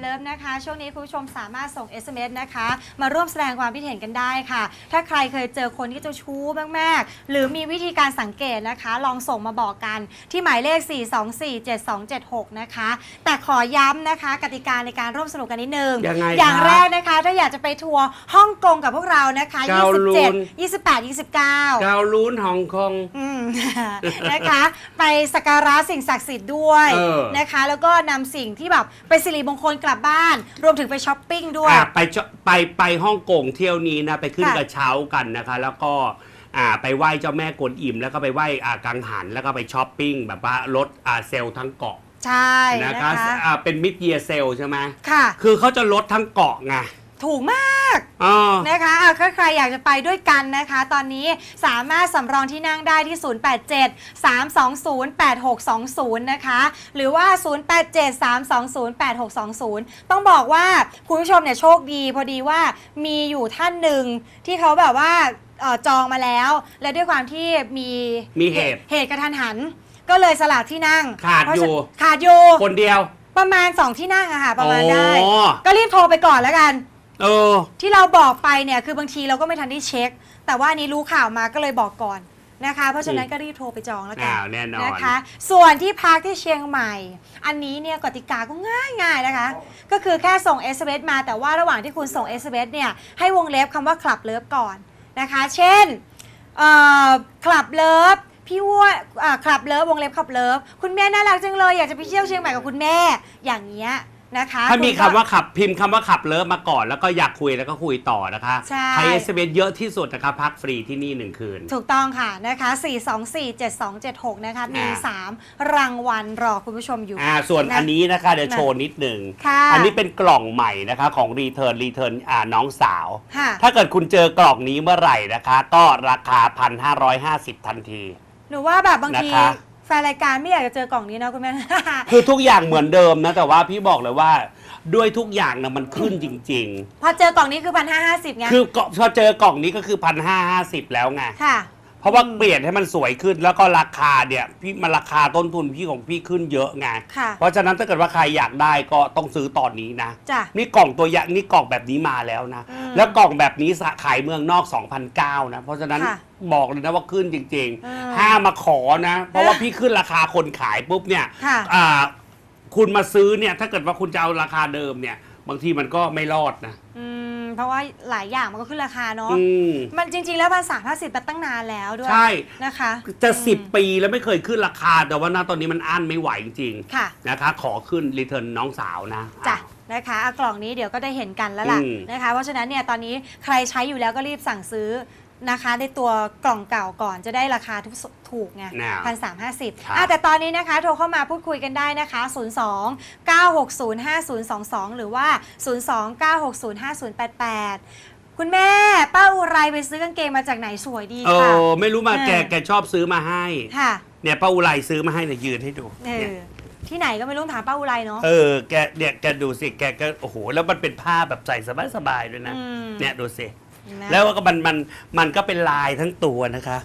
เลิฟนะคะ ช่วงนี้คุณผู้ชมสามารถส่ง SMS นะคะ มาร่วมแสดงความคิดเห็นกันได้ค่ะ ถ้าใครเคยเจอคนที่เจ้าชู้มากๆ หรือมีวิธีการสังเกตนะคะ ลองส่งมาบอกกันที่หมายเลข 4247276 นะคะ แต่ขอย้ำนะคะ กติกาในการร่วมสนุกกันนิดนึงยังไงอย่างครับแรกนะคะ ถ้าอยากจะไปทัวร์ฮ่องกงกับพวกเรานะคะ เกาหลี27 28 29 เกาลูนฮ่องกง อืม นะคะ ไปสักการะสิ่งศักดิ์สิทธิ์ด้วยเออ นะคะ แล้วก็นำสิ่งที่แบบเป็นสิริมงคลกลับบ้าน รวมถึงไปช้อปปิ้งด้วย อะไปเจาะไปไปฮ่องกงเที่ยวนี้นะไปขึ้นค่ะ กระเช้ากันนะคะ แล้วก็อ่าไปไหว้เจ้าแม่กวนอิม แล้วก็ไปไหว้อ่ากังหันแล้วก็ไปช้อปปิ้งแบบว่ารถอ่าเซลล์ทั้งเกาะใช่นะนะคะคะอ่าเป็นมิดเยียเซลใช่ไหมค่ะ คือเขาจะลดทั้งเกาะไง ถูกมากอ๋อนะคะอะถ้าใครอยากจะไปด้วยกันนะคะ ตอนนี้สามารถสำรองที่นั่งได้ที่ 087 320 8620 นะคะ หรือว่า 087 320 8620 ต้องบอกว่าคุณผู้ชมเนี่ยโชคดีพอดีว่ามีอยู่ท่านหนึ่งที่เขาแบบว่าเอ่อจองมาแล้ว และด้วยความที่มีมีเหตุเหตุกระทันหัน ก็เลยสลับที่นั่งขาดเพระอยู่ฉะขาดอยู่ คนเดียว ประมาณ 2 ที่นั่งอะค่ะ ประมาณได้ อ๋อ ก็รีบโทรไปก่อนแล้วกัน เออ ที่เราบอกไปเนี่ยคือบางทีเราก็ไม่ทันได้เช็ค แต่ว่าอันนี้รู้ข่าวมาก็เลยบอกก่อนนะคะ เพราะฉะนั้นก็รีบโทรไปจองแล้วกัอ้าวแน่นอน นะคะ ส่วนที่พักที่เชียงใหม่ อันนี้เนี่ยกติกาก็ง่ายง่ายๆนะคะ ก็คือแค่ส่ง s อ s มาแต่ว่าระหว่างที่คุณส่ง s อ s เนี่ยให้วงเล็บคำว่าคลับเลิฟก่อนนะคะ เช่นคลับเลิฟพี่วัวคลับเลิฟวงเล็บคลับเลิฟคุณแม่น่ารักจังเลยอยากจะไปเที่ยวเชียงใหม่กับคุณแม่อย่างเงี้ย นะคะถ้ามีณคำก็ว่าขับพิมพ์คำว่าขับเลิฟมาก่อนแล้วก็อยากคุยแล้วก็คุยต่อนะคะใช่ใครเอสเเยอะที่สุดนะคะพักฟรีที่นี่หนึ่งคืน ถูกต้องค่ะนะคะ 4247276 นะคะ มี อ่า 3 รางวัลรอคุณผู้ชมอยู่ อ่าส่วนนะอันนี้นะคะเดี๋ยวโชว์นิดหนึ่งค่ะ อันนี้เป็นกล่องใหม่นะคะของรีเทิร์นรีเทิร์นอ่าน้องสาว ค่ะถ้าเกิดคุณเจอกล่องนี้เมื่อไหร่นะคะ ก็ราคา 1,550 ทันที หนูว่าแบบบางทีนะคะ แฟนรายการไม่อยากจะเจอกล่องนี้นะคุณแม่ คือทุกอย่างเหมือนเดิมนะ แต่ว่าพี่บอกเลยว่าด้วยทุกอย่างนะมันขึ้นจริงพอเจอกล่องนี้คือพันห้าห้าสิบไงๆคือก็พอเจอกล่องนี้ก็คือ1,550แล้วไง ค่ะ เพราะว่าเปลี่ยนให้มันสวยขึ้นแล้วก็ราคาเนี่ยพี่มันราคาต้นทุนพี่ของพี่ขึ้นเยอะไงค่ะ เพราะฉะนั้นถ้าเกิดว่าใครอยากได้ก็ต้องซื้อตอนนี้นะจ้ะ นี่กล่องตัวอย่างนี่กล่องแบบนี้มาแล้วนะ อืมแล้วกล่องแบบนี้สะขายเมืองนอก 2,009นะเพราะฉะนั้นค่ะบอกเลยนะว่าขึ้นจริงอืมๆห้ามมาขอนะ เพราะว่าพี่ขึ้นราคาคนขายปุ๊บเนี่ยค่ะ อ่าคุณมาซื้อเนี่ยถ้าเกิดว่าคุณจะเอาราคาเดิมเนี่ย บางทีมันก็ไม่รอดนะ อืม เพราะว่าหลายอย่างมันก็ขึ้นราคาเนาะอืม มันจริง ๆ แล้วพันสามห้าสิบตั้งนานแล้วด้วยใช่ นะคะ จะสิบปีแล้วไม่เคยขึ้นราคา แต่ว่าณตอนนี้มันอั้นไม่ไหวจริงๆค่ะ นะคะ ขอขึ้นรีเทิร์นน้องสาวนะ จ้ะนะคะเอากล่องนี้เดี๋ยวก็ได้เห็นกันแล้วล่ะอืมนะคะ เพราะฉะนั้นเนี่ยตอนนี้ใครใช้อยู่แล้วก็รีบสั่งซื้อ นะคะในตัวกล่องเก่าก่อนจะได้ราคาทุกสถูกไงนะพันสามห้าสิบครับ อะแต่ตอนนี้นะคะ โทรเข้ามาพูดคุยกันได้นะคะ 0 2 9 6 0 5 0 2 2 หรือว่า 0 2 9 6 0 5 0 8 8 คุณแม่ป้าอุไรไปซื้อกางเกงมาจากไหนสวยดีเอค่ะ อไม่รู้มาเออแกแกชอบซื้อมาให้ ค่ะเนี่ยป้าอุไรซื้อมาให้เนี่ยยืนให้ดูเอเนี่ยอที่ไหนก็ไม่รู้ถามป้าอุไรเนาะ เออแกเนี่ยแกดูสิแกก็โอ้โหแล้วมันเป็นผ้าแบบใส่สบายๆด้วยนะอืม เนี่ยดูสิ นะแล้วก็มันมันมันก็เป็นลายทั้งตัวนะคะ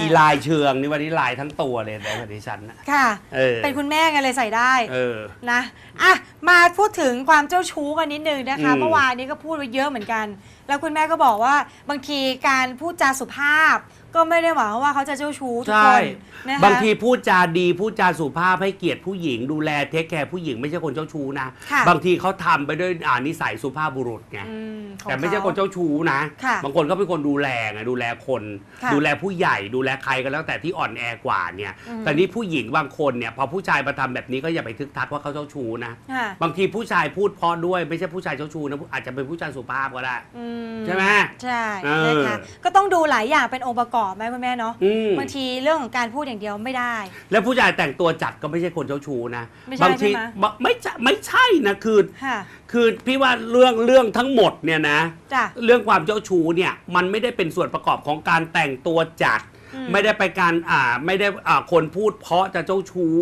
อีลายเชืองนี่วันนี้ลายทั้งตัวเลยแต่วันนี้ฉันนะ ค่ะ เออ เป็นคุณแม่ไงเลยใส่ได้เออ นะอะมาพูดถึงความเจ้าชู้กันนิดนึงนะคะ อืม เมื่อวานนี้ก็พูดไว้เยอะเหมือนกัน แล้วคุณแม่ก็บอกว่าบางทีการพูดจาสุภาพ ก็ไม่ได้หวังว่าเขาจะเจ้าชู้ทุกใช่คนนะคะ บางทีพูดจาดีพูดจาสุภาพให้เกียรติผู้หญิงดูแลเทคแคร์ผู้หญิงไม่ใช่คนเจ้าชู้นะ ค่ะบางทีเขาทำไปด้วยอ่านิสัยสุภาพบุรุษไงอืมของแต่ไม่ใช่ขคนเจ้าชู้นะ ค่ะบางคนก็เป็นคนดูแลไงดูแลคน ค่ะดูแลผู้ใหญ่ดูแลใครก็แล้วแต่ที่อ่อนแอกว่าเนี่ย อืม แต่นี่ผู้หญิงบางคนเนี่ยพอผู้ชายมาทำแบบนี้ก็อย่าไปทึกทักว่าเขาเจ้าชู้นะ ค่ะบางทีผู้ชายพูดเพราะด้วยไม่ใช่ผู้ชายเจ้าชู้นะอาจจะเป็นผู้ชายสุภาพก็ได้ อืใช่ไหม ใช่เออนะคะก็ต้องดูหลายอย่างเป็นองค์ประกอบไหมคุณแม่เนาะอืม บางทีเรื่องของการพูดอย่างเดียวไม่ได้ แล้วผู้ชายแต่งตัวจัดก็ไม่ใช่คนเจ้าชู้นะไม่ใช่บางทีใช่ไหมบไม่ใช่ไม่ใช่นะคือค่ะคือพี่ว่าเรื่องเรื่องทั้งหมดเนี่ยนะ จ้ะ เรื่องความเจ้าชู้เนี่ยมันไม่ได้เป็นส่วนประกอบของการแต่งตัวจัด อืมไม่ได้ไปการอ่าไม่ได้อ่าคนพูดเพราะจะเจ้าชู้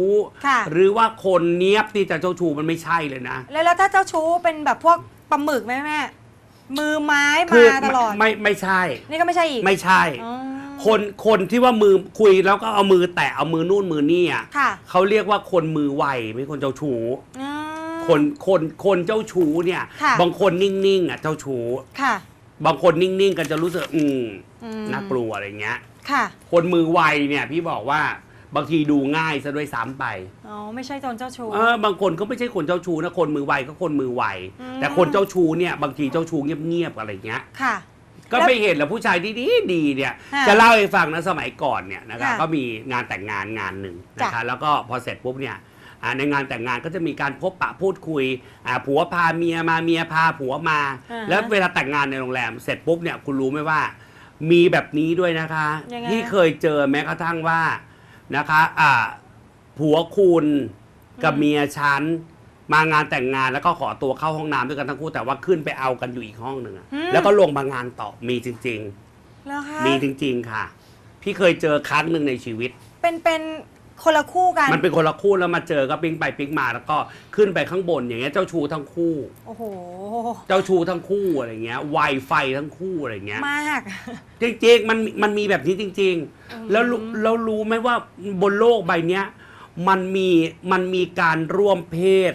ค่ะ หรือว่าคนเนี้ยบที่จะเจ้าชู้มันไม่ใช่เลยนะ แล้วแล้วถ้าเจ้าชู้เป็นแบบพวกปลาหมึกไหมแม่มือไม้คืมาตลอด ไม่ไม่ใช่ นี่ก็ไม่ใช่อีกไม่ใช่ อ๋อ คนคนที่ว่ามือคุยแล้วก็เอามือแตะเอามือนู่นมือนี่อะค่ะเขาเรียกว่าคนมือไวไม่ใช่คนเจ้าชู้อืม คนคนคนเจ้าชู้เนี่ย ค่ะ บางคนนิ่งๆอะเจ้าชู้ค่ะ บางคนนิ่งๆกันจะรู้สึกอืมอืมน่ากลัวอะไรเงี้ย ค่ะ คนมือไวเนี่ยพี่บอกว่าบางทีดูง่ายซะด้วยซ้ำไป อ๋อ ไม่ใช่โจรเจ้าชู้ เออบางคนก็ไม่ใช่คนเจ้าชู้นะคนมือไวก็คนมือไวอืม แต่คนเจ้าชู้เนี่ยบางทีเจ้าชู้เงียบๆอะไรเงี้ย ค่ะ ก็แล้วไม่เห็นแล้วผู้ชายดีๆดีเนี่ยค่ะจะเล่าให้ฟังนะสมัยก่อนเนี่ยนะครับค่ะก็มีงานแต่งงานงานหนึ่งจ้ะนะคะแล้วก็พอเสร็จปุ๊บเนี่ยอ่าในงานแต่งงานก็จะมีการพบปะพูดคุยอ่าผัวพาเมียมาเมียพาผัวมา อ่าฮะแล้วเวลาแต่งงานในโรงแรมเสร็จปุ๊บเนี่ยคุณรู้ไหมว่า มีแบบนี้ด้วยนะคะยังไงที่เคยเจอแม้กระทั่งว่านะคะอ่าผัวคุณกับเมียฉัน มางานแต่งงานแล้วก็ขอตัวเข้าห้องน้ำด้วยกันทั้งคู่แต่ว่าขึ้นไปเอากันอยู่อีกห้องหนึ่งอะแล้วก็ลงมางานต่อมีจริงๆแล้วคะมีจริง ๆ ค่ะ พี่เคยเจอครั้งหนึ่งในชีวิต เป็นเป็นคนละคู่กัน มันเป็นคนละคู่แล้วมาเจอก็ปิ๊งไปปิ๊งมาแล้วก็ขึ้นไปข้างบนอย่างเงี้ยเจ้าชูทั้งคู่ โอ้โห เจ้าชูทั้งคู่อะไรเงี้ยไวไฟทั้งคู่อะไรเงี้ย มาก จริงๆมันมันมีแบบนี้จริง ๆ แล้วรู้แล้วรู้ไหมว่าบนโลกใบเนี้ย มันมีมันมีการร่วมเพศ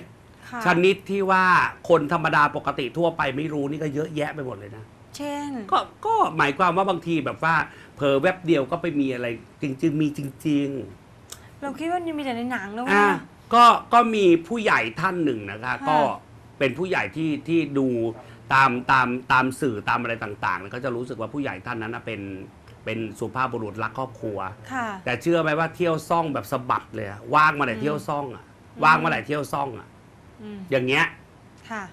ค่ะชนิดที่ว่าคนธรรมดาปกติทั่วไปไม่รู้นี่ก็เยอะแยะไปหมดเลยนะ เช่น ก็ก็หมายความว่าบางทีแบบว่าเผลอแวบเดียวก็ไปมีอะไร จริง ๆ มีจริงๆเราคิดว่ามันมีแต่ในหนังแล้วอ่าว่าก็ก็มีผู้ใหญ่ท่านหนึ่งนะคะค่ะก็เป็นผู้ใหญ่ที่ที่ดูตามตามตามสื่อตามอะไรต่างๆเนี่ยก็จะรู้สึกว่าผู้ใหญ่ท่านนั้นนะเป็นเป็นสุภาพบุรุษรักครอบครัว ค่ะ แต่เชื่อไหมว่าเที่ยวซ่องแบบสะบัดเลยอะว่างมาไหนเที่ยวซ่องอะว่างมาไหนเที่ยวซ่องอะ อืมอย่างเงี้ย ค่ะ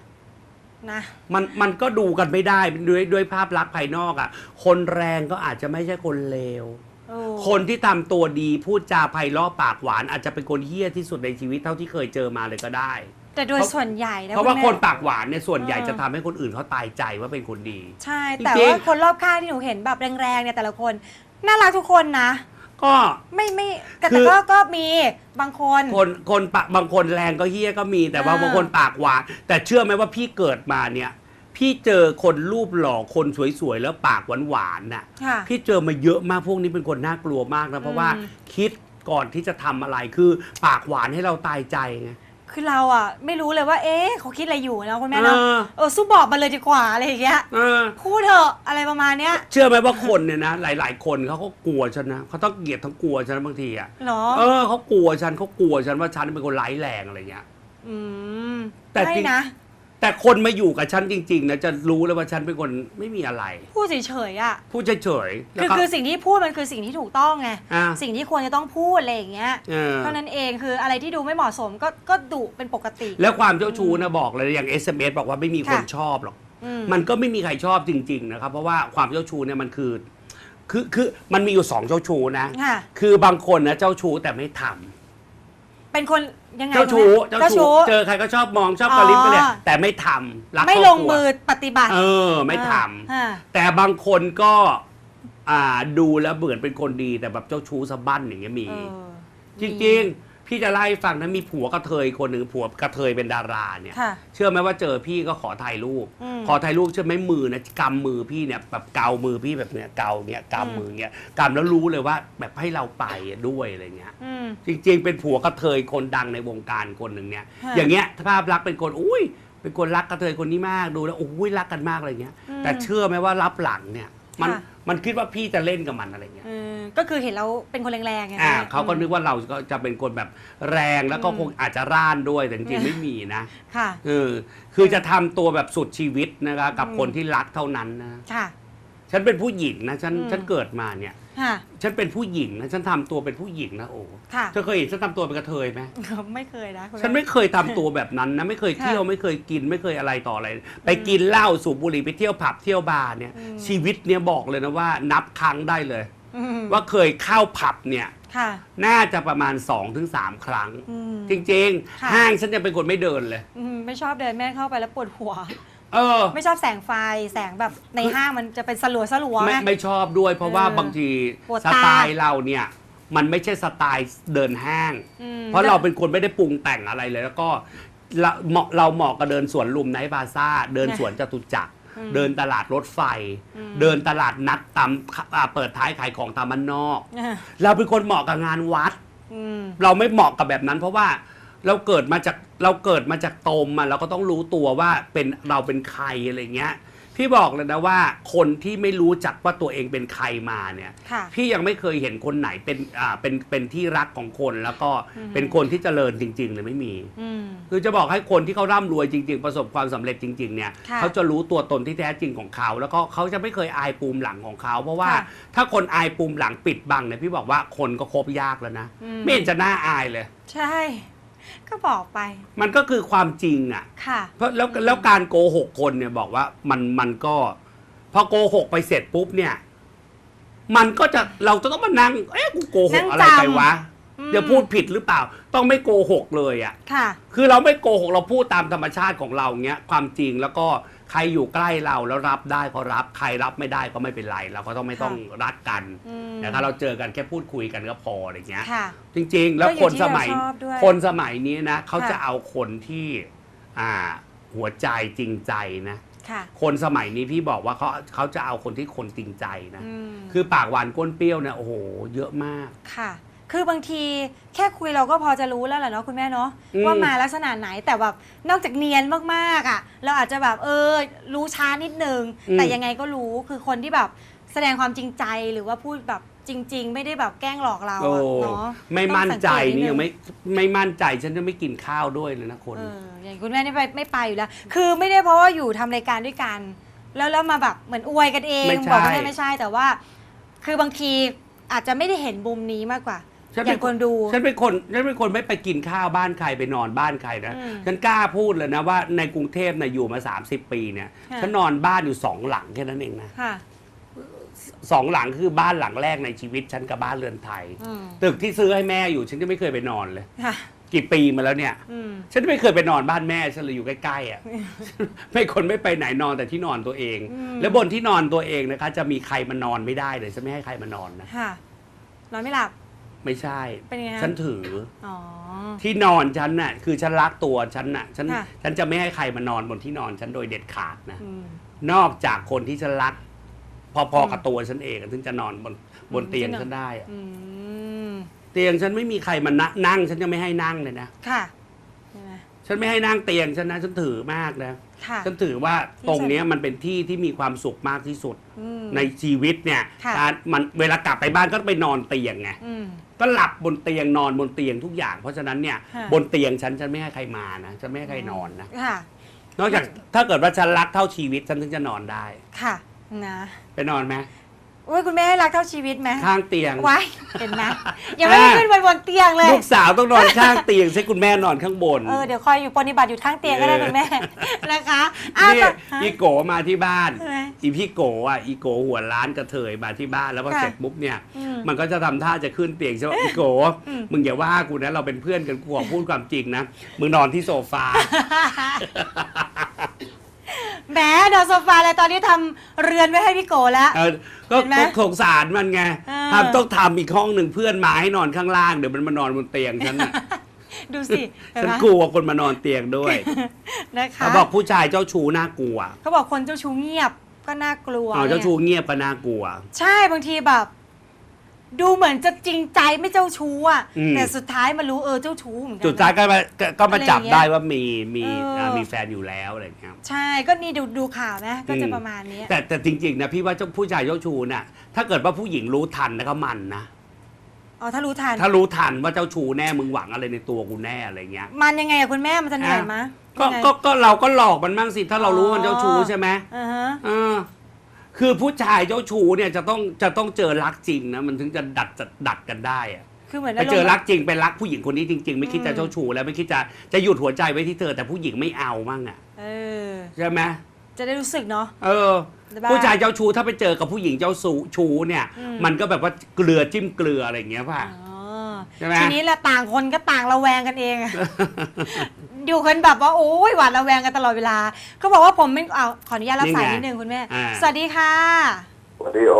นะ มันมันก็ดูกันไม่ได้ด้วยด้วยภาพลักษณ์ภายนอกอะคนแรงก็อาจจะไม่ใช่คนเลว โอ้คนที่ทำตัวดีพูดจาไพเราะปากหวาน อาจจะเป็นคนเฮี้ยที่สุดในชีวิตเท่าที่เคยเจอมาเลยก็ได้ แต่โดยส่วนใหญ่แล้วเพราะว่าณแม่คนปากหวานเนี่ยส่วนใหญ่เออ จะทำให้คนอื่นเขาตายใจว่าเป็นคนดี ใช่จริงๆแต่ว่าคนรอบข้างที่หนูเห็นแบบแรงๆเนี่ยแต่ละคน น่ารักทุกคนนะ ก็ไม่ไม่แต่คืแต่อก็ก็มีบางคน คนคนปากบางคนแรงก็เฮี้ยก็มีแต่ว่าเออบางคนปากหวานแต่เชื่อไหมว่าพี่เกิดมาเนี่ย พี่เจอคนรูปหล่อคนสวยๆแล้วปากหวานๆน่ะ ค่ะ พี่เจอมาเยอะมากพวกนี้เป็นคนน่ากลัวมากนะเพราะว่าอืม คิดก่อนที่จะทำอะไรคือ ปากหวานให้เราตายใจไง คือเราอะ ไม่รู้เลยว่า เอ๊ะเขาคิดอะไรอยู่นะคุณแม่เอเนาะอเออสู้บอกมาเลยดีกว่าอะไรอย่างเงี้ยเออ พูดเถอะอะไรประมาณเนี้ยเชื่อไหมว่าคนเนี่ยนะหลาย ๆ คนเขาก็กลัวฉันนะเขาต้องเกลียดทั้งกลัวฉันบางทีอะเหรอเออเขากลัวฉันเขากลัวฉันว่าฉันเป็นคนร้ายแรงอะไรเงี้ย อืมแต่จริไม่ง นะ แต่คนมาอยู่กับฉันจริง ๆ นะจะรู้เลยว่าฉันเป็นคนไม่มีอะไร พูดเฉยๆอะพูดเฉยๆแล้วคือก็ คือสิ่งที่พูดมันคือสิ่งที่ถูกต้องไงอะสิ่งที่ควรจะต้องพูดอะไรอย่างเงี้ยเออ เท่านั้นเองคืออะไรที่ดูไม่เหมาะสมก็ก็ดุเป็นปกติ แล้วความเจ้าชู้นะบอกเลยอย่าง SMS บอกว่าไม่มีคนค่ะ ชอบหรอก อืม มันก็ไม่มีใครชอบจริง ๆ นะครับ เพราะว่าความเจ้าชู้เนี่ยมันคือ คือคือมันมีอยู่สองเจ้าชู้นะค่ะ คือบางคนนะเจ้าชู้แต่ไม่ทำ เป็นคนยังไงเจ้าชู้คุณแม่เจ้าชู้เจอใครก็ชอบมองชอบกระลิบกระเหลี่ยอ๋อแต่ไม่ทำรักไม่ครลอบงครัวมือปฏิบัติ เออ ไม่ทำอ่าแต่บางคนก็อ่าดูแล้วเหมือนเป็นคนดีแต่แบบเจ้าชู้สะบั้นอย่างเงี้ยมีเออจริงๆ พี่จะไล่าให้ฟังนะมีผัวกระเทยคนหนึ่งผัวกระเทยเป็นดาราเนี่ย ค่ะ เชื่อไหมว่าเจอพี่ก็ขอถ่ายรูป อืมขอถ่ายรูปเชื่อไหมมือนะกำมือพี่เนี่ยแบบเกามือพี่แบบเนี้ยเกาเนี้ยกำมือเนี้ยกำแล้วรู้เลยว่าแบบให้เราไปด้วยอะไรเงี้ย อืม จริงๆ เป็นผัวกระเทยคนดังในวงการคนหนึ่งเนี่ยค่ะอย่างเงี้ยภาพลักษณ์เป็นคนอุ้ย เป็นคนรักกระเทยคนนี้มากดูแล้วอุ้ยรักกันมากอะไรเงี้ย อืมแต่เชื่อไหมว่ารับหลังเนี่ย มันค่ะ มันคิดว่าพี่จะเล่นกับมันอะไรเงี้ยเออ ก็คือเห็นเราเป็นคนแรงๆไง อ่าแม่เขาก็นึกว่าเราก็จะเป็นคนแบบแรงแล้วก็อืมคงอาจจะร่านด้วยแต่จริงๆไม่มีนะค่ะ เออคือจะทำตัวแบบสุดชีวิตนะคะกับอืม คนที่รักเท่านั้นนะค่ะ ฉันเป็นผู้หญิงนะฉันอืม ฉันเกิดมาเนี่ย ค่ะ ฉันเป็นผู้หญิงนะฉันทำตัวเป็นผู้หญิงนะโอ้ค่ะ เธอเคยเห็นฉันทำตัวเป็นกระเทยไหมไม่เคยนะคุณแฉันไม่เคยทำตัวแบบนั้นนะไม่เคยค่ะเที่ยวไม่เคยกินไม่เคยอะไรต่ออะไร ไปกินเหล้าสูบบุหรี่ไปเที่ยวผับเที่ยวบาร์เนี่ย อืม ชีวิตเนี่ยบอกเลยนะว่า นับครั้งได้เลย อืมว่าเคยเข้าผับเนี่ย ค่ะ น่าจะประมาณ2อถึงสครั้ง อืม จริงค่ะ ๆ ห้างฉันจะเป็นคนไม่เดินเลย อืมไม่ชอบเดินแม่เข้าไปแล้วปวดหัว เออ ไม่ชอบแสงไฟแสงแบบในห้างมันจะเป็นสลัวสลัวไม่ไง ไม่ชอบด้วยเพราะว่าเออบางทีปวดสตา ไตล์เราเนี่ย มันไม่ใช่สไตล์เดินห้าง อืมเพราะเราเป็นคนไม่ได้ปรุงแต่งอะไรเลย แล้วก็เราเหมาะเราเหมาะกับเดินสวนลุมไนท์บาซ่า เดินสวนจตุจักรอืม เดินตลาดรถไฟอืมเดินตลาดนัดตามอ่าเปิดท้ายขายของตามมันนอกอะเราเป็นคนเหมาะกับงานวัด อืม เราไม่เหมาะกับแบบนั้น เพราะว่าเราเกิดมาจากเราเกิดมาจากตมมาเราก็ต้องรู้ตัวว่าเป็นเราเป็นใครอะไรเงี้ย พี่บอกเลยนะว่า คนที่ไม่รู้จักว่าตัวเองเป็นใครมาเนี่ยค่ะ พี่ยังไม่เคยเห็นคนไหนเป็นอ่าเป็นเป็นที่รักของคนแล้วก็อืม เป็นคนที่เจริญจริง ๆ เลยไม่มี อืม คือจะบอกให้คนที่เขาร่ำรวยจริง ๆ ประสบความสำเร็จจริง ๆ เนี่ยค่ะเขาจะรู้ตัวตนที่แท้จริงของเขา แล้วก็เขาจะไม่เคยอายปูมหลังของเขา เพราะว่าค่ะถ้าคนอายปูมหลังปิดบังเนี่ยพี่บอกว่าคนก็คบยากแล้วนะอืม ไม่เห็นจะน่าอายเลย ใช่ ก็บอกไป มันก็คือความจริงอะ ค่ะ เพราะแล้วแล้วการโกหกคนเนี่ยบอกว่ามันมันก็ พอโกหกไปเสร็จปุ๊บเนี่ย มันก็จะเราจะต้องมานั่ง เอ๊ะกูโกหนั่กงอะไรไปจำวะอืมเดี๋ยวพูดผิดหรือเปล่า ต้องไม่โกหกเลยอะ ค่ะ คือเราไม่โกหกเราพูดตามธรรมชาติของเราเงี้ย ความจริงแล้วก็ ใครอยู่ใกล้เราแล้วรับได้ก็รับ ใครรับไม่ได้ก็ไม่เป็นไร เราก็ต้องไม่ต้องรักกันอืม นะครับเราเจอกันแค่พูดคุยกันก็พออะไรเงี้ย ค่ะ จริงๆ แล้วก็อยู่คนที่สมัยเราชอบด้วยคนสมัยนี้นะเขาค่ะ จะเอาคนที่อ่าหัวใจจริงใจนะ ค่ะคนสมัยนี้พี่บอกว่าเขาเขาจะเอาคนที่คนจริงใจนะ อืมคือปากหวานก้นเปรี้ยวเนี่ยโอ้โห เยอะมาก ค่ะ คือบางทีแค่คุยเราก็พอจะรู้แล้วแหละเนาะคุณแม่เนาะอืม ว่ามาลักษณะไหนแต่แบบนอกจากเนียนมากๆอะ เราอาจจะแบบเออรู้ช้านิดนึง แต่ยังไงก็รู้คือคนที่แบบแสดงความจริงใจหรือว่าพูดแบบจริง ๆ ไม่ได้แบบแกล้งหลอกเราโอ้อะเนาะไม่มั่นใจต้องสังเกตนิดนึงนี่ยังไม่ไม่มั่นใจฉันจะไม่กินข้าวด้วยเลยนะคน เอออย่างคุณแม่นี่ไปไม่ไปอยู่แล้ว คือไม่ได้เพราะว่าอยู่ทำรายการด้วยกัน แล้วแล้วมาแบบเหมือนอวยกันเองไม่ใช่ บอกว่าไม่ใช่แต่ว่า คือบางทีอาจจะไม่ได้เห็นมุมนี้มากกว่า ฉันอเป็ย่านงคนดูฉันเป็นคนฉันเป็นคนไม่ไปกินข้าวบ้านใครไปนอนบ้านใครนะอืมฉันกล้าพูดเลยนะว่าในกรุงเทพนะอยู่มา 30 ปีเนี่ยค่ะ ฉันนอนบ้านอยู่สองหลังแค่นั้นเองนะค่ะ สองหลังคือบ้านหลังแรกในชีวิตฉันกับบ้านเรือนไทย อืมตึกที่ซื้อให้แม่อยู่ฉันก็ไม่เคยไปนอนเลย ค่ะ กี่ปีมาแล้วเนี่ย อืม ฉันไม่เคยไปนอนบ้านแม่ฉันเลยอยู่ใกล้ๆอะ ไม่คนไม่ไปไหนนอนแต่ที่นอนตัวเอง อืม แล้วบนที่นอนตัวเองนะคะ จะมีใครมานอนไม่ได้เลยฉันไม่ให้ใครมานอนนะ ค่ะ นอนไม่หลับ ไม่ใช่ เป็นไงฮะ ฉันถือ อ๋อ ที่นอนฉันน่ะ คือฉันรักตัวฉันน่ะ ฉัน ค่ะ ฉันจะไม่ให้ใครมานอนบนที่นอนฉันโดยเด็ดขาดนะ อืม นอกจากคนที่ฉันรัก พออืม ๆกับตัวฉันเองถึงจะนอนบนบนอืมเตียงที่นอนฉันได้อะอืม เตียงฉันไม่มีใครมานะนั่ง ฉันจะไม่ให้นั่งเลยนะ ค่ะใช่ไหมฉันไม่ให้นั่งเตียงฉันนะ ฉันถือมากนะ ค่ะ ฉันถือว่าตรงเนี้ยมันเป็นที่ที่มีความสุขมากที่สุด อืม ในชีวิตเนี่ยค่ะ การมันเวลากลับไปบ้านก็ไปนอนเตียงไง อืม ก็หลับบนเตียงนอนบนเตียงทุกอย่าง เพราะฉะนั้นเนี่ยค่ะ บนเตียงฉันฉันไม่ให้ใครมานะฉันไม่ให้ใครนอนนะค่ะ นอกจากถ้าเกิดว่าฉันรักเท่าชีวิตฉันถึงจะนอนได้ ค่ะนะ ไปนอนไหมโอ้ยคุณแม่ให้รักเท่าชีวิตไหมข้างเตียง ไว้เห็นไหมยังไม่ได้ขึ้นไปบนเตียงเลยลูกสาวต้องนอนข้างเตียงใช่คุณแม่นอนข้างบนเออเดี๋ยวคอยอยู่ปฏิบัติอยู่ข้างเตียงก็ได้เออคุณแม่นะคะอ้าวนี่แต่ฮะอีโกมาที่บ้านใช่ไหมอีพี่โกอะอีโกหัวล้านกระเทยมาที่บ้านแล้วพอค่ะเสร็จปุ๊บเนี่ยอืมมันก็จะทำท่าจะขึ้นเตียงใช่ไหมอีโกอืมมึงอย่าว่ากูนะเราเป็นเพื่อนกันกูขอพูดความจริงนะมึงนอนที่โซฟา แหมนอนโซฟาเลยตอนนี้ทำเรือนไว้ให้พี่โกแล้ว เออก็เห็นไหมก็สงสารมันไงเออ ทำต้องทำอีกห้องหนึ่งเพื่อนมาให้นอนข้างล่างเดี๋ยวมันมานอนบนเตียงฉันน่ะดูสิเห็นฉันไหมกลัวคนมานอนเตียงด้วยนะคะเขาบอกผู้ชายเจ้าชู้น่ากลัวเขาบอกคนเจ้าชู้เงียบก็น่ากลัวอ๋อเจ้าชู้นี่ยเงียบก็น่ากลัว ใช่บางทีแบบ ดูเหมือนจะจริงใจไม่เจ้าชู้อะอืม แต่สุดท้ายมารู้เออเจ้าชู้เหมือนกัสุดท้ายก็มาก็ก็มาจับอะไรอย่างเงี้ยได้ว่ามีมีเอออ่ามีแฟนอยู่แล้วอะไรอย่างเงี้ย ใช่ก็นี่ดูดูข่าวนะก็จะอืม ประมาณนี้แต่แต่จริงๆนะพี่ว่าเจ้าผู้ชายเจ้าชู้น่ะถ้าเกิดว่าผู้หญิงรู้ทันนะก็มันนะอ๋อถ้ารู้ทัน ถ้ารู้ทันว่าเจ้าชู้แน่มึงหวังอะไรในตัวกูแน่อะไรเงี้ย มันยังไงอะคุณแม่มันจะเหนื่อยมะก็ยังไง ก็ก็เราก็หลอกมันบ้างสิถ้าเรารู้ว่ามันเจ้าชู้ใช่ไหมอ่าฮะ เออ คือผู้ชายเจ้าชู้เนี่ยจะต้องจะต้องเจอรักจริงนะมันถึงจะดัดจะดัดกันได้อะคือเหมือนไปเจอารมณ์รักจริงไปรักผู้หญิงคนนี้จริง ๆ ไม่คิดอืจะมเจ้าชู้แล้วไม่คิดจะจะหยุดหัวใจไว้ที่เธอแต่ผู้หญิงไม่เอามั่งอะเออใช่ไหมจะได้รู้สึกเนาะเออบ้าผู้ชายเจ้าชู้ถ้าไปเจอกับผู้หญิงเจ้าชู้ชู้เนี่ยอืมมันก็แบบว่าเกลือจิ้มเกลืออะไรอย่างเงี้ยป่ะอ๋อใช่ไหมทีนี้แหละต่างคนก็ต่างระแวงกันเอง อะอยู่กันแบบว่าโอ้ยหวาดระแวงกันตลอดเวลาเขาบอกว่าผมไม่เอาขออนุญาตรับสายนิดนึงคุณแม่ อ่า สวัสดีค่ะ สวัสดีโอ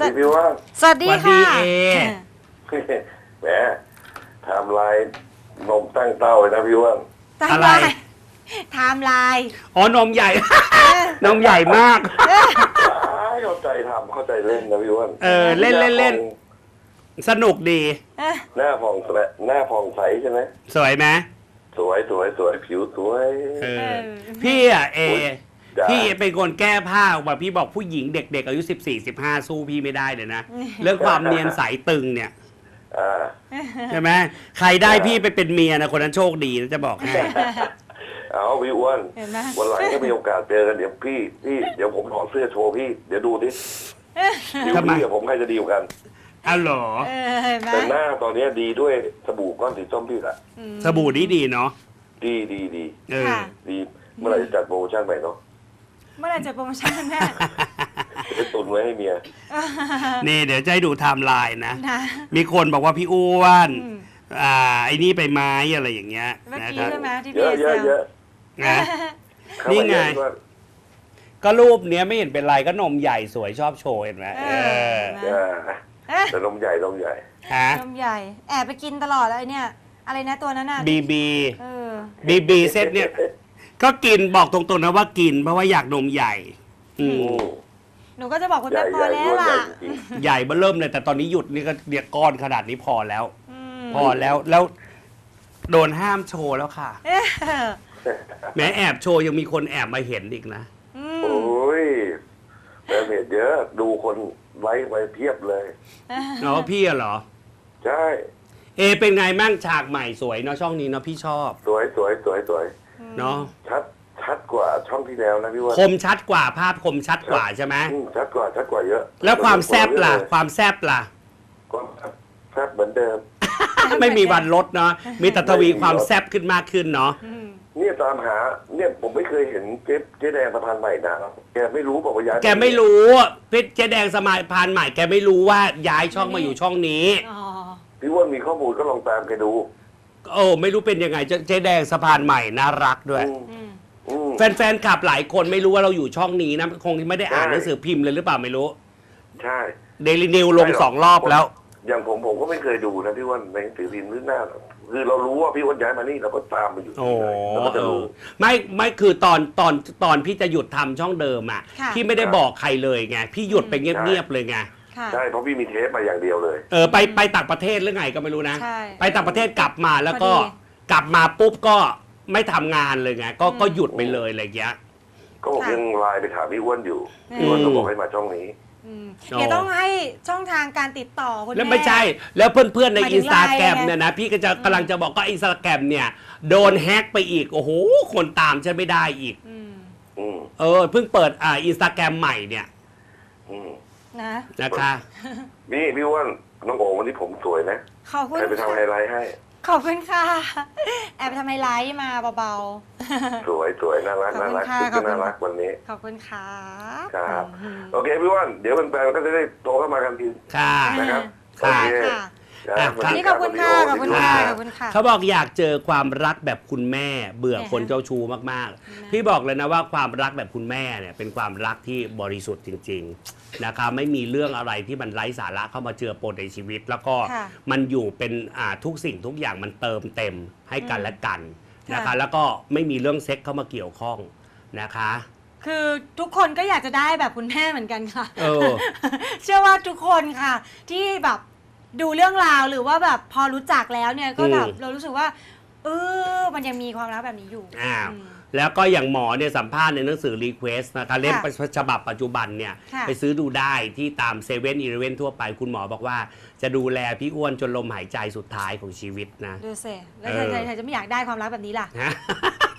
สวัสดีพี่ว่าง สวัสดีสวัสดีค่ะ เอ แหมไทำลายนมตั้งเต้าเลยนะพี่ว่าง ไทม์อะไร ไลน์ไทม์ไลน์อ๋อนมใหญ่ เออ นมใหญ่มาก เข้าใจทำเข้าใจเล่นนะพี่ว่างเออเล่นเล่นเล่น สนุกดี เออหน้าผ่องใสหน้าผ่องใสใช่ไหมสวยไหม สวยสวยสวยผิวสวย เอเอออพี่อะเอ โอ๊ยจ้ะ พี่เป็นคนแก้ผ้าออกมาพี่บอกผู้หญิงเด็ก ๆ อายุ 14 15 สู้พี่ไม่ได้เลยนะ เรื่องความเนียนใสตึงเนี่ยอ่าใช่ไหมใครได้พี่ไปเป็นเมียนะคนนั้นโชคดีนะจะบอกให้เอาพี่อ้วนเห็นไหม วันหลังก็มีโอกาสเจอกันเดี๋ยวพี่พี่เดี๋ยวผมถอดเสื้อโชว์พี่เดี๋ยวดูดิผิวทำไมพี่กับผมใครจะดีกว่ากัน อ้าวเหรอ เออเห็นไหมแต่หน้าตอนนี้ดีด้วยสบู่ก้อนสีส้มพี่ละอืม สบู่ดีดีๆเนาะดีดีดีเออ ค่ะ ดี เมื่อไหร่จะจัดโปรโมชั่นใหม่เนาะเมื่อไหร่จะโปรโมชั่นแม่จะไปตุนไว้ให้เมีย นี่เดี๋ยวจะให้ดูไทม์ไลน์นะ นะ มีคนบอกว่าพี่อ้วนอืม อ่าไอ้นี่ไปไม้อะไรอย่างเงี้ยเมื่อนะกี้ครับใช่ไหมที่เยพี่อะเอเยอะเซลเยอะนะ เข้านี่มาไง เยอะพี่อ้วนก็รูปเนี้ยไม่เห็นเป็นไรก็นมใหญ่สวยชอบโชว์เห็นไหมเอเออ อ อ่าเอ๊ะ แต่นมใหญ่นมใหญ่ ฮะนมใหญ่ แอบไปกินตลอดเลยเนี่ย อะไรนะตัวนั้นน่ะบีบีเออ บีบีเซตเนี่ย ก็กินบอกตรงๆนะว่ากินเพราะว่าอยากนมใหญ่ อืม อืมหนูก็จะบอกคุณใหญ่แม่พใหอญ่แล้วด้วยใหญ่ล่ะจริงใหญ่เบ้อเริ่มเลย แต่ตอนนี้หยุดนี่ก็เดียก้อนขนาดนี้พอแล้วอืมพอแล้วแล้วโดนห้ามโชว์แล้วค่ะ เอ๊ะแม้แอบโชว์ยังมีคนแอบมาเห็นอีกนะอืๆมโอ้ย แฟนเพจเยอะดูคนไลค์ไปเพียบเลย เนาะพี่อะเหรอ ใช่ เอเป็นไงมั่งฉากใหม่สวยเนาะช่องนี้เนาะพี่ชอบสวยสวยสวยสวยเนาะชัดชัดกว่าช่องที่แล้วนะพี่ว่าคมชัดกว่าภาพคมชัดกว่าใช่ไหมอืมชัดกว่าชัดกว่าเยอะแล้วความแซบล่ะ ความแซบล่ะ ความแซบเหมือนเดิม ไม่มีวันลดเนาะมีแต่ทวีความแซบขึ้นมากขึ้นเนาะ อืม เนี่ยตามหาเนี่ยผมไม่เคยเห็นเจ๊เจ๊แดงสะพานใหม่นะแกไม่รู้บอกว่าย้ายแกไม่รู้เพชรเจ๊แดงสมายพานใหม่แกไม่รู้ว่าย้ายช่องมาอยู่ช่องนี้อ๋อพี่ว่ามีข้อมูลก็ลองตามแกดูโอ้ไม่รู้เป็นยังไงเจ๊เจ๊แดงสะพานใหม่น่ารักด้วย อืมอืมอืม แฟนๆขับหลายคนไม่รู้ว่าเราอยู่ช่องนี้นะคงไม่ได้อ่านใช่ หนังสือพิมพ์เลยหรือเปล่าไม่รู้ใช่ เดลินิวลงใช่หรอสองรอบแล้ว อย่างผมผมก็ไม่เคยดูนะพี่ว่าในหนังสือพิมพ์หรือหน้า คือเรารู้ว่าพี่อ้วันย้ายมานี่เราก็ตามมาอยู่โอ้เราก็จะเอรู้อไม่ไม่คือตอนตอนตอนพี่จะหยุดทำช่องเดิมอะค่ะพี่ไม่ได้บอกใครเลยไงพี่หยุดไปเงียบๆเลยไงค่ะ ใช่เพราะพี่มีเทปมาอย่างเดียวเลย เออไปไปต่างประเทศหรือไงก็ไม่รู้นะ ใช่ไปต่างประเทศกลับมาแล้วก็พอดี กลับมาปุ๊บก็ไม่ทำงานเลยไงก็อืมก็หยุดไปเลยอะไรอย่างเงี้ย ก็ผมค่ะ ยังไลน์ไปถามพี่อ้วนอยู่อืมพี่อ้วนก็บอกให้มาช่องนี้ อืมอ๋อเดี๋ยวต้องให้ช่องทางการติดต่อคุณแล้วแม่ไม่ใช่ แล้วเพื่อนๆในหมายถึอิงนสตาแกรมไลน์ไงเนี่ยนะ พี่ก็จะกำลังจะบอกก็อินสตาแกรมเนี่ย โดนแฮ็กไปอีก โอ้โห คนตามฉันไม่ได้อีก อืมอืมเออ เพิ่งเปิดอ่าอินสตาแกรมใหม่เนี่ยอืมนะ นะคะ นี่พี่อ้วนน้องโอ๋วันนี้ผมสวยนะขอบคุณใครไปทำไฮค่ะไลท์ให้ ขอบคุณค่ะ แอบไปทำไฮไลท์มาเบา สวยสวยน่ารักขอบน่าคุณรักค่ะชุดขอบคุณก็น่ารักวันนี้ๆขอบคุณค่ะครับอืมโอเคพี่อ้วนเดี๋ยวแฟนๆก็จะได้โทรเข้ามากันทีค่ะนะครับค่ะโอเคค่ะครับอะนี่ขอบคุณค่ะขอบคุณค่ะขอบคุณค่ะเขาบอกอยากเจอความรักแบบคุณแม่ เบื่อเนี่ยคนเจ้าชู้มากนะๆพี่บอกเลยนะว่าความรักแบบคุณแม่เนี่ยเป็นความรักที่บริสุทธิ์จริง ๆนะคะไม่มีเรื่องอะไรที่มันไร้สาระเข้ามาเจือปนในชีวิต แล้วก็ค่ะมันอยู่เป็นอ่าทุกสิ่งทุกอย่างมันเติมเต็มให้กันอืมและกัน นะคะ ค่ะ แล้วก็ไม่มีเรื่องเซ็กเข้ามาเกี่ยวข้องนะคะ คือทุกคนก็อยากจะได้แบบคุณแม่เหมือนกันค่ะ เออ เชื่อว่าทุกคนค่ะ ที่แบบดูเรื่องราวหรือว่าแบบพอรู้จักแล้วเนี่ยก็แบบอืม เรารู้สึกว่าเออมันยังมีความรักแบบนี้อยู่อ้าวอืม แล้วก็อย่างหมอเนี่ยสัมภาษณ์ในหนังสือรีเควสนะคะเล่มค่ะฉบับปัจจุบันเนี่ยค่ะไปซื้อดูได้ที่ตามเซเว่นอีเลเวนทั่วไป คุณหมอบอกว่า จะดูแลพี่อ้วนจนลมหายใจสุดท้ายของชีวิตนะ ดูสิแล้วเอใครอใครใครจะไม่อยากได้ความรักแบบนี้ล่ะ ฮะ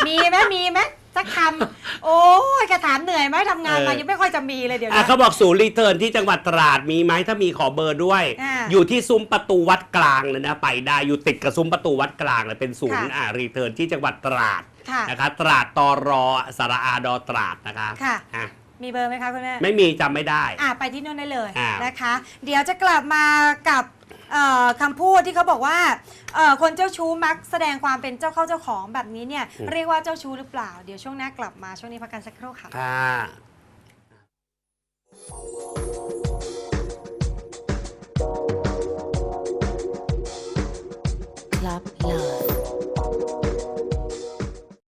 มีไหมมีไหมสักคำ โอ้ยแกถามเหนื่อยไหมทำงานมาเออ ยังไม่ค่อยจะมีเลยเดี๋ยวอะนี้ เขาบอกศูนย์รีเทิร์นที่จังหวัดตราดมีไหมถ้ามีขอเบอร์ด้วย อ่าอยู่ที่ซุ้มประตูวัดกลางเลยนะไปได้อยู่ติดกับซุ้มประตูวัดกลางเลยเป็นศูนย์ค่ะ อ่ารีเทิร์นที่จังหวัดตราด ค่ะนะคะตราดตอรอสระอาดอตราดนะคะค่ะ อะมีเบอร์ไหมคะคุณแม่ไม่มีจำไม่ได้ อะไปที่นู่นได้เลยอ่านะคะ เดี๋ยวจะกลับมากับเอ่อคำพูดที่เขาบอกว่าเอ่อคนเจ้าชู้มักแสดงความเป็นเจ้าเข้าเจ้าของแบบนี้เนี่ยเรียกว่าเจ้าชู้หรือเปล่า เดี๋ยวช่วงหน้ากลับมาช่วงนี้พักกันสักครู่ค่ะ ค่ะ Club Love